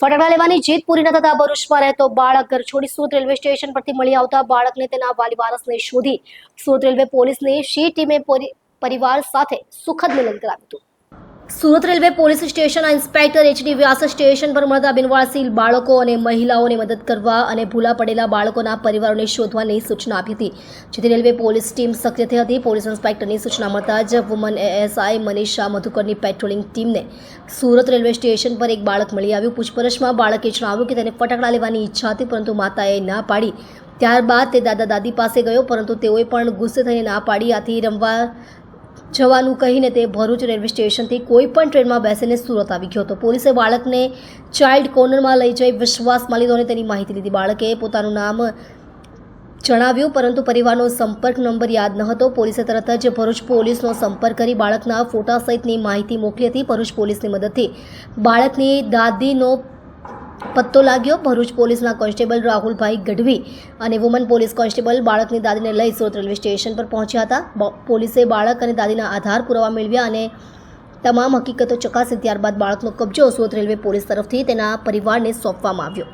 ફટાકડા લેવાની જીત પૂરી ન થતા ભરૂચમાં રહેતો બાળક ઘર છોડી સુરત રેલવે સ્ટેશન પરથી મળી આવતા બાળકને તેના વાલી વારસને શોધી સુરત રેલવે પોલીસની શી ટીમે પરી- પરિવાર સાથે સુખદ મિલન કરાવ્યું હતું. સુરત રેલવે પોલીસ સ્ટેશનના ઇન્સ્પેક્ટર એચડી વ્યાસ સ્ટેશન પર મળતા બિનવારસી બાળકો અને મહિલાઓને મદદ કરવા અને ભૂલા પડેલા બાળકોના પરિવારોને શોધવાની સૂચના આપી હતી. જેથી રેલવે પોલીસ ટીમ સક્રિય થઈ હતી. પોલીસ ઇન્સ્પેક્ટરની સૂચના મળતા જ વુમન એએસઆઈ મનીષા મધુકરની પેટ્રોલિંગ ટીમને સુરત રેલવે સ્ટેશન પર એક બાળક મળી આવ્યું. પૂછપરછમાં બાળકે જણાવ્યું કે તેને ફટાકડા લેવાની ઈચ્છા હતી, પરંતુ માતાએ ના પાડી. ત્યારબાદ તે દાદા દાદી પાસે ગયો, પરંતુ તેઓએ પણ ગુસ્સે થઈને ના પાડી. આથી રમવા જવાનું કહીને તે ભરૂચ રેલવે સ્ટેશનથી કોઈ પણ ટ્રેનમાં બેસીને સુરત આવી ગયો હતો. પોલીસે બાળકને ચાઇલ્ડ કોર્નરમાં લઈ જઈ વિશ્વાસમાં લીધો અને તેની માહિતી લીધી. બાળકે પોતાનું નામ જણાવ્યું, પરંતુ પરિવારનો સંપર્ક નંબર યાદ ન હતો. પોલીસે તરત જ ભરૂચ પોલીસનો સંપર્ક કરી બાળકના ફોટા સહિતની માહિતી મોકલી હતી. ભરૂચ પોલીસની મદદથી બાળકની દાદીનો પત્તો લાગ્યો. ભરૂચ પોલીસના કોન્સ્ટેબલ રાહુલભાઈ ગઢવી અને વુમન પોલીસ કોન્સ્ટેબલ બાળકની દાદીને લઈ સુરત રેલવે સ્ટેશન પર પહોંચ્યા હતા. પોલીસે બાળક અને દાદીના આધાર પુરાવા મેળવ્યા અને તમામ હકીકતો ચકાસી ત્યારબાદ બાળકનો કબજો સુરત રેલવે પોલીસ તરફથી તેના પરિવારને સોંપવામાં આવ્યો.